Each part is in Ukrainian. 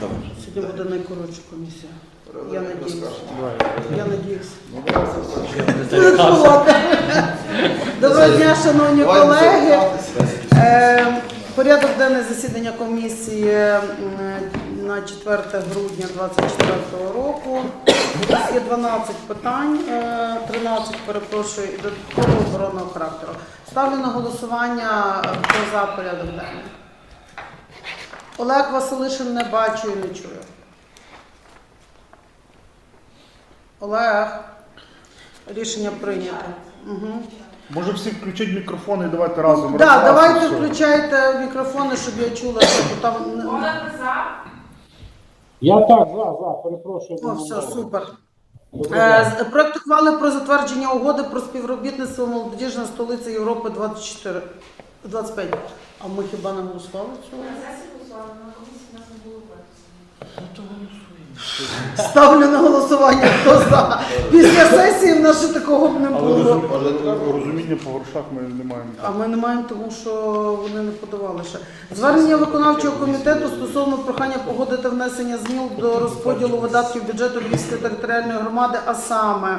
Давай. Сьогодні буде найкоротша комісія. Я надіюсь. Я надіюсь. Доброго дня, шановні колеги. Е, Порядок денний засідання комісії на 4 грудня 2024 року. У нас є 12 питань, е, 13, перепрошую, і додатково оборонного характеру. Ставлю на голосування, е, хто за порядок денний. Олег Василишин не бачу і не чую. Олег. Рішення прийнято. Угу. Може всі включити мікрофони і давайте разом. Да, раз, раз, і давайте все. включайте мікрофони, щоб я чула, що там. Олег за. Я так, за, за, перепрошую. О, все, супер. Е. Проект ухвали про затвердження угоди про співробітництво молодіжна столиця Європи 24 25. А ми хіба не голосували цього? На на комісії нас не було. Ставлю на голосування. Хто за? Після сесії в нас ще такого б не Але було. розум- але розуміння по грошах ми не маємо. А ми не маємо, тому що вони не подавали ще. Звернення виконавчого комітету стосовно прохання погодити внесення змін до розподілу видатків бюджету Львівської територіальної громади, а саме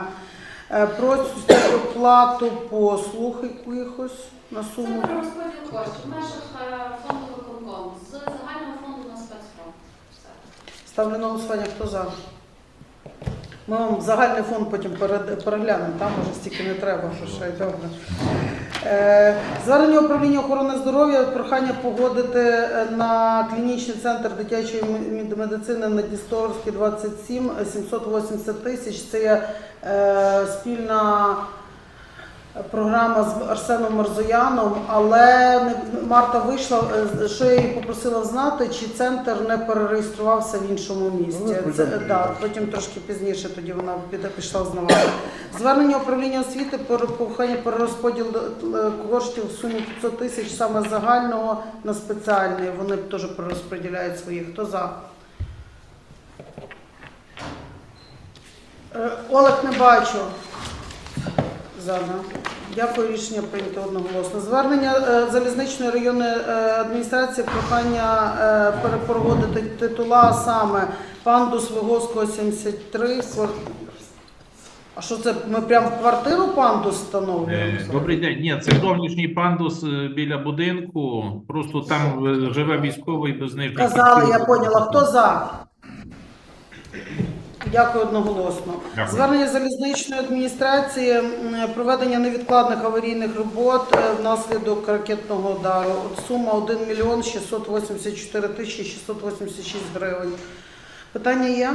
е, просять оплату послуг якихось на Це суму. про розподіл коштів в межах е, фонду виконкому з загального фонду на спецфонд. Ставлю на голосування, хто за. Ми вам загальний фонд потім переглянемо, там може стільки не треба, що ще й добре. Е, Звернення управління охорони здоров'я, прохання погодити е, на клінічний центр дитячої медицини на Дністорській 27 е, 780 тисяч. Це є е, спільна програма з Арсеном Марзояном, але Марта вийшла, е, що я її попросила знати, чи центр не перереєструвався в іншому місті. Ну, Це, да, потім трошки пізніше тоді вона пішла знавати. Звернення управління освіти про прохання перерозподіл е, коштів в сумі 500 тисяч саме загального на спеціальний. Вони теж перерозподіляють свої. Хто за? Е, Олег не бачу. За. Дякую, рішення прийнято одноголосно. Звернення е, залізничної районної е, адміністрації прохання е, перепроводити титула саме пандус Виговського 73. квар- А що це? Ми прямо в квартиру пандус встановлюємо? Добрий день. Ні, це зовнішній пандус біля будинку. Просто там живе військовий без них. Казали, я поняла. Хто за? Дякую одноголосно. Дякую. Звернення залізничної адміністрації проведення невідкладних аварійних робот е, внаслідок ракетного удару. От Сума 1 мільйон 684 тисячі 686 гривень. Питання є?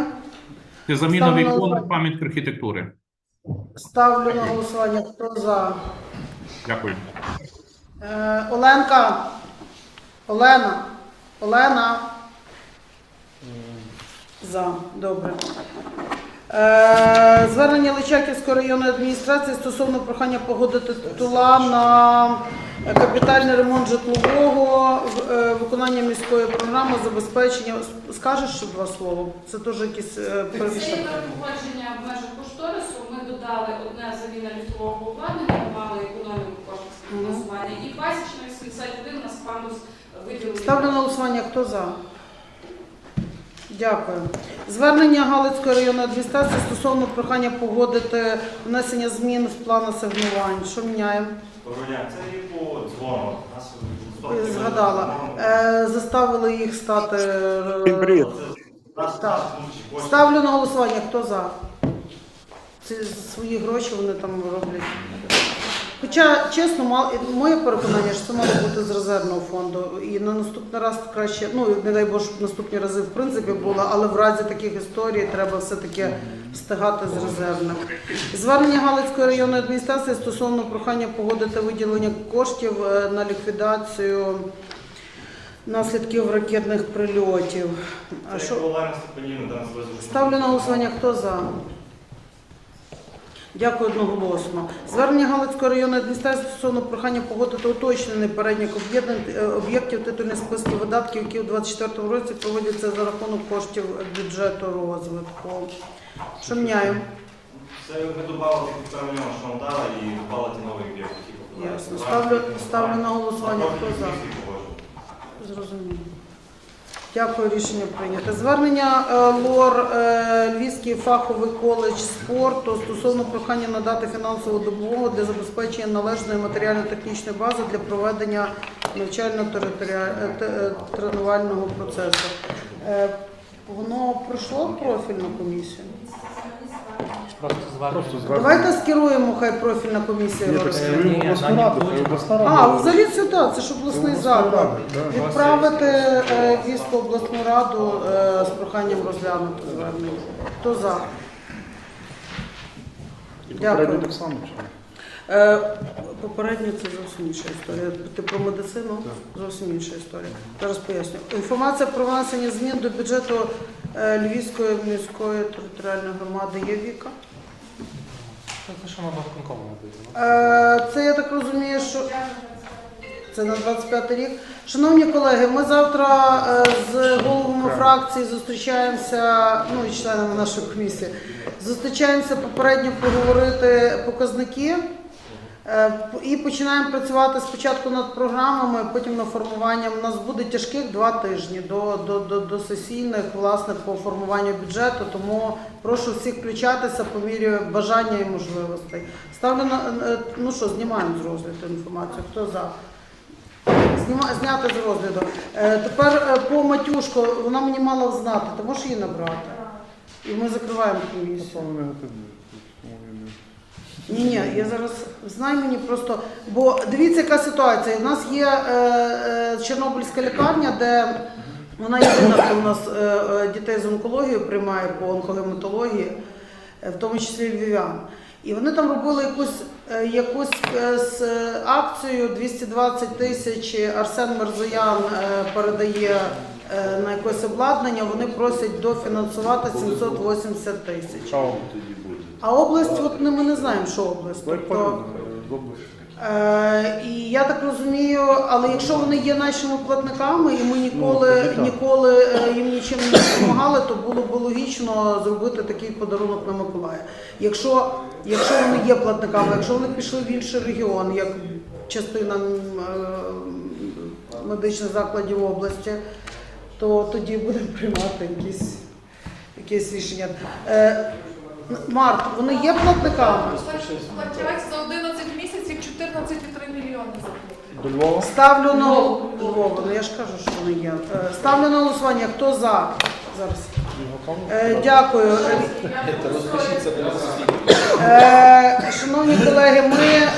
Це заміна Ставлю на вікон голосування. пам'ятки архітектури. Ставлю на голосування. Хто за? Дякую. Е, Оленка. Олена. Олена. За. Добре. Е, Звернення Личаківської районної адміністрації стосовно прохання погодити титула на капітальний ремонт житлового е, виконання міської програми забезпечення. Скажеш ще два слова? Це теж якісь е, Це перевірки. перепогодження в межах кошторису. Ми додали одне заміна ліфтового обладнання, мали економіку коштів фінансування. І пасічно 81 у нас пандус виділений. Ставлю на голосування. Хто за? Дякую. Звернення Галицької районної адміністрації стосовно прохання погодити внесення змін в план асигнувань. Що міняємо? Доброго це і по дзвону. Нас Згадала. Е, заставили їх стати. е, Привіт. Так. Ставлю на голосування. Хто за? Це свої гроші вони там роблять. Хоча, чесно, мал- моє переконання, що це мало бути з резервного фонду. І на наступний раз краще, ну не дай Боже, щоб наступні рази в принципі було, але в разі таких історій треба все-таки встигати з резервним. Звернення Галицької районної адміністрації стосовно прохання погодити виділення коштів е, на ліквідацію наслідків ракетних прильотів. А Це що? Олена Степанівна, визвали. Ставлю на голосування. Хто за? Дякую одноголосно. Звернення Галицької районної адміністрації стосовно прохання погодити уточнений об'єднань е, об'єктів титульних списків видатків, які у 2024 році проводяться за рахунок коштів бюджету розвитку. Що? Це ми додали тих півтора мільйона, що нам дали, і додали ті нові об'єкти. Ясно. Ставлю- ставлю на голосування. Хто за? Зрозуміло. Дякую, рішення прийнято. Звернення е, ЛОР е, Львівський фаховий коледж спорту стосовно прохання надати фінансову допомогу для забезпечення належної матеріально-технічної бази для проведення навчально-тренувального процесу. Е, Воно пройшло профільну комісію. Просто звернення. Просто звернення. Давайте скеруємо, хай профільна комісія Ні, так розгляне. скеруємо Ні, обласну там раду, хай обласна А, рада. взагалі сюди, це ж обласний обласна заклад. рада, да. Відправити е, Львівську обласну раду е, з проханням розглянути звернення. Хто за? І Дякую. попередньо так само. чи ні? Е, Попередньо це зовсім інша історія. Ти про медицину зовсім інша історія. Зараз поясню. Інформація про внесення змін до бюджету е, Львівської міської територіальної громади є Віка. Це що на виконкому. Е, Це я так розумію, що це на 25 рік. Шановні колеги, ми завтра е, з головами фракції зустрічаємося, ну і членами нашої комісії, зустрічаємося попередньо поговорити показники. Е, І починаємо працювати спочатку над програмами, потім над формуванням. У нас буде тяжких два тижні до, до, до, до сесійних, власне, по формуванню бюджету. Тому прошу всіх включатися по мірі бажання і можливостей. Ставлю на е, ну що, знімаємо з розгляду інформацію. Хто за? Зняти з розгляду. Е, тепер е, по матюшку, вона мені мала знати, ти можеш її набрати? І ми закриваємо комісію. Це негативно. Тому він не- Ні, ні, я зараз знай мені просто. Бо дивіться, яка ситуація. У нас є е, е, Чорнобильська лікарня, де вона єдина, хто у нас е, е, дітей з онкологією приймає по онкогематології, е, в тому числі львів'ян. І вони там робили якусь, е, якусь е, з е, акцію 220 тисяч Арсен Мерзоян е, передає е, на якесь обладнання, вони просять дофінансувати 780 тисяч. А область, от ми не знаємо, що область. Тобто, області. е, і я так розумію, але якщо вони є нашими платниками, і ми ніколи, ніколи е, їм нічим не допомагали, то було б логічно зробити такий подарунок на Миколая. Якщо, якщо вони є платниками, якщо вони пішли в інший регіон, як частина м, е, медичних закладів області, то тоді будемо приймати якісь, якісь рішення. Е, Март, вони є платниками? Платять за 11 місяців 14,3 мільйони заплатить До Львова? Ставлю на Львова, ну я ж кажу, що вони є. Е, Ставлю на голосування. Хто за? Зараз. Е, Дякую. Е, Шановні колеги, ми